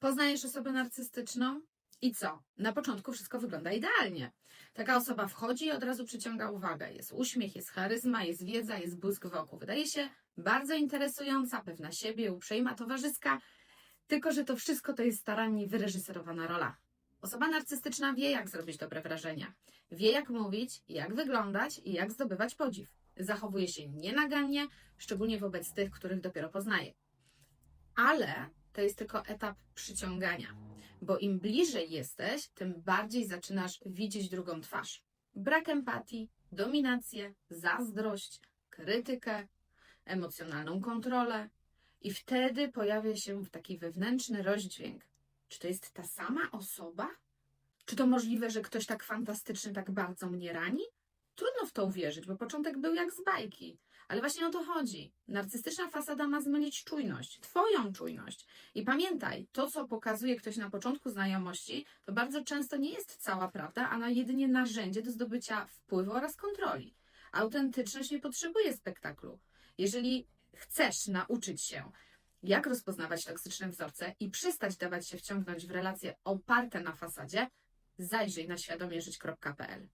Poznajesz osobę narcystyczną i co? Na początku wszystko wygląda idealnie. Taka osoba wchodzi i od razu przyciąga uwagę. Jest uśmiech, jest charyzma, jest wiedza, jest błysk wokół. Wydaje się bardzo interesująca, pewna siebie, uprzejma, towarzyska, tylko że to wszystko to jest starannie wyreżyserowana rola. Osoba narcystyczna wie, jak zrobić dobre wrażenia. Wie, jak mówić, jak wyglądać i jak zdobywać podziw. Zachowuje się nienagannie, szczególnie wobec tych, których dopiero poznaje. Ale to jest tylko etap przyciągania, bo im bliżej jesteś, tym bardziej zaczynasz widzieć drugą twarz. Brak empatii, dominację, zazdrość, krytykę, emocjonalną kontrolę. I wtedy pojawia się taki wewnętrzny rozdźwięk. Czy to jest ta sama osoba? Czy to możliwe, że ktoś tak fantastyczny tak bardzo mnie rani? Trudno w to uwierzyć, bo początek był jak z bajki. Ale właśnie o to chodzi. Narcystyczna fasada ma zmylić czujność, twoją czujność. I pamiętaj, to co pokazuje ktoś na początku znajomości, to bardzo często nie jest cała prawda, a jedynie narzędzie do zdobycia wpływu oraz kontroli. Autentyczność nie potrzebuje spektaklu. Jeżeli chcesz nauczyć się, jak rozpoznawać toksyczne wzorce i przestać dawać się wciągnąć w relacje oparte na fasadzie, zajrzyj na świadomieżyć.pl.